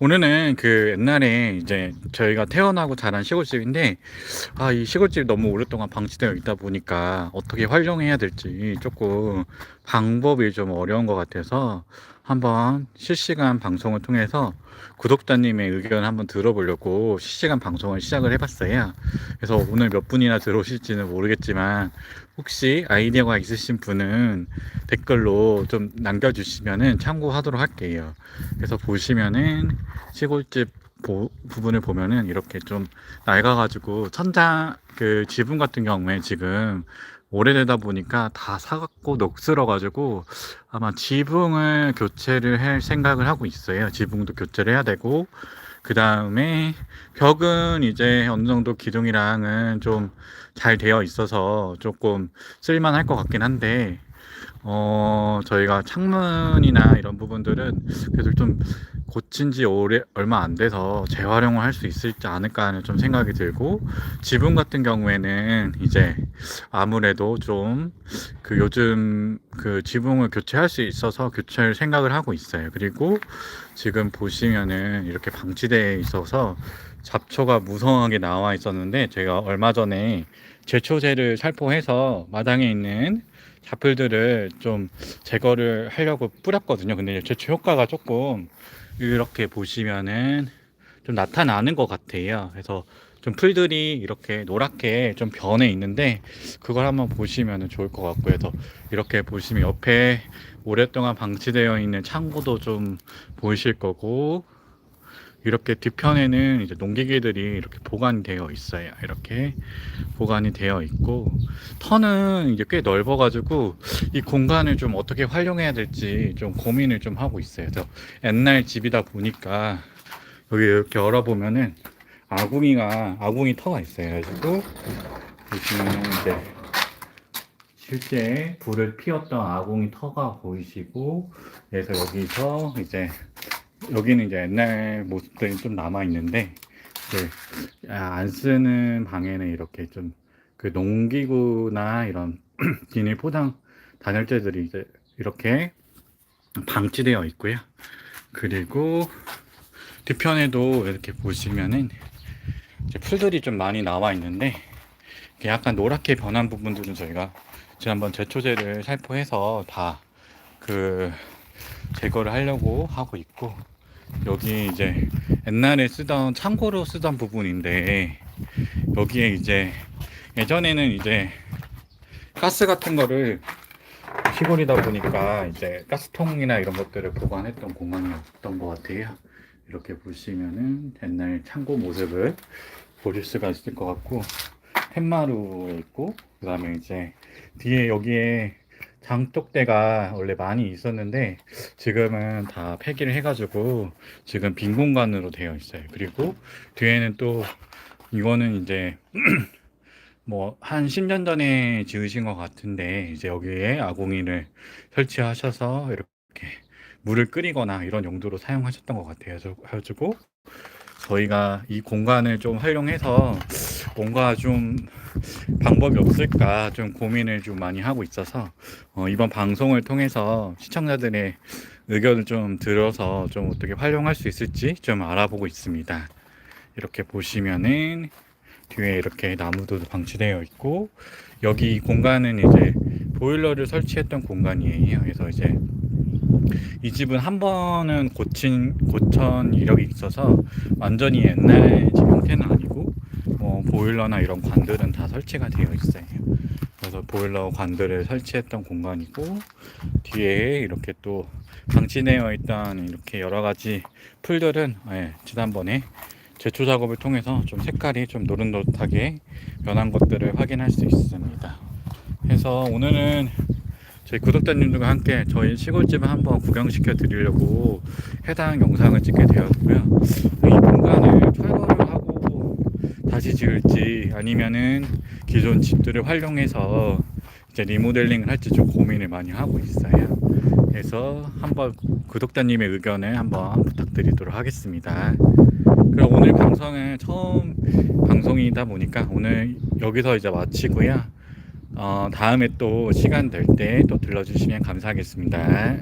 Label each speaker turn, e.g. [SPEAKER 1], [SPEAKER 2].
[SPEAKER 1] 오늘은 그 옛날에 이제 저희가 태어나고 자란 시골집인데 아 이 시골집이 너무 오랫동안 방치되어 있다 보니까 어떻게 활용해야 될지 조금 방법이 좀 어려운 것 같아서 한번 실시간 방송을 통해서 구독자님의 의견 한번 들어보려고 실시간 방송을 시작을 해봤어요. 그래서 오늘 몇 분이나 들어오실지는 모르겠지만 혹시 아이디어가 있으신 분은 댓글로 좀 남겨주시면은 참고하도록 할게요. 그래서 보시면은 시골집 보- 부분을 보면은 이렇게 좀 낡아가지고 천장 그 지붕 같은 경우에 지금 오래되다 보니까 다 사갖고 녹슬어가지고 아마 지붕을 교체를 할 생각을 하고 있어요. 지붕도 교체를 해야 되고 그 다음에 벽은 이제 어느 정도 기둥이랑은 좀 잘 되어 있어서 조금 쓸만할 것 같긴 한데 어, 저희가 창문이나 이런 부분들은 그래도 좀 고친 지 오래, 얼마 안 돼서 재활용을 할 수 있을지 않을까 하는 좀 생각이 들고, 지붕 같은 경우에는 이제 아무래도 좀 그 요즘 그 지붕을 교체할 수 있어서 교체를 생각을 하고 있어요. 그리고 지금 보시면은 이렇게 방치되어 있어서 잡초가 무성하게 나와 있었는데, 제가 얼마 전에 제초제를 살포해서 마당에 있는 잡풀들을 좀 제거를 하려고 뿌렸거든요. 근데 제초 효과가 조금 이렇게 보시면은 좀 나타나는 것 같아요. 그래서 좀 풀들이 이렇게 노랗게 좀 변해 있는데 그걸 한번 보시면은 좋을 것 같고요. 그래서 이렇게 보시면 옆에 오랫동안 방치되어 있는 창고도 좀 보이실 거고 이렇게 뒤편에는 이제 농기계들이 이렇게 보관이 되어 있어요. 이렇게 보관이 되어 있고 터는 이제 꽤 넓어 가지고 이 공간을 좀 어떻게 활용해야 될지 좀 고민을 좀 하고 있어요. 그래서 옛날 집이다 보니까 여기 이렇게 열어보면은 아궁이가 아궁이 터가 있어요. 그래가지고 보시면 이제 실제 불을 피웠던 아궁이 터가 보이시고 그래서 여기서 이제 여기는 이제 옛날 모습들이 좀 남아 있는데 아, 안 쓰는 방에는 이렇게 좀 그 농기구나 이런 비닐 포장 단열재들이 이제 이렇게 방치되어 있고요. 그리고 뒤편에도 이렇게 보시면은 이제 풀들이 좀 많이 나와 있는데 약간 노랗게 변한 부분들은 저희가 지난번 제초제를 살포해서 다 그 제거를 하려고 하고 있고 여기 이제 옛날에 쓰던 창고로 쓰던 부분인데 여기에 이제 예전에는 이제 가스 같은 거를 시골이다 보니까 이제 가스통이나 이런 것들을 보관했던 공간이었던 것 같아요. 이렇게 보시면은 옛날 창고 모습을 보실 수가 있을 것 같고 팻마루에 있고 그 다음에 이제 뒤에 여기에 장독대가 원래 많이 있었는데 지금은 다 폐기를 해가지고 지금 빈 공간으로 되어 있어요. 그리고 뒤에는 또 이거는 이제 뭐 한 10년 전에 지으신 것 같은데 이제 여기에 아궁이를 설치하셔서 이렇게 물을 끓이거나 이런 용도로 사용하셨던 것 같아요. 그래가지고 저희가 이 공간을 좀 활용해서 뭔가 좀 방법이 없을까 좀 고민을 좀 많이 하고 있어서 어, 이번 방송을 통해서 시청자들의 의견을 좀 들어서 좀 어떻게 활용할 수 있을지 좀 알아보고 있습니다. 이렇게 보시면은 뒤에 이렇게 나무도 방치되어 있고 여기 공간은 이제 보일러를 설치했던 공간이에요. 그래서 이제 이 집은 한 번은 고친 고천 이력이 있어서 완전히 옛날 집 형태는 아니고 뭐 보일러나 이런 관들은 다 설치가 되어 있어요. 그래서 보일러 관들을 설치했던 공간이고 뒤에 이렇게 또 방치되어 있던 이렇게 여러 가지 풀들은 예, 지난번에 제초 작업을 통해서 좀 색깔이 좀 노릇노릇하게 변한 것들을 확인할 수 있습니다. 그래서 오늘은 저희 구독자님들과 함께 저희 시골집을 한번 구경시켜 드리려고 해당 영상을 찍게 되었고요. 이 공간을 철거를 하고 다시 지을지 아니면은 기존 집들을 활용해서 이제 리모델링을 할지 좀 고민을 많이 하고 있어요. 그래서 한번 구독자님의 의견을 한번 부탁드리도록 하겠습니다. 그럼 오늘 방송은 처음 방송이다 보니까 오늘 여기서 이제 마치고요. 어, 다음에 또 시간 될 때 또 들러주시면 감사하겠습니다.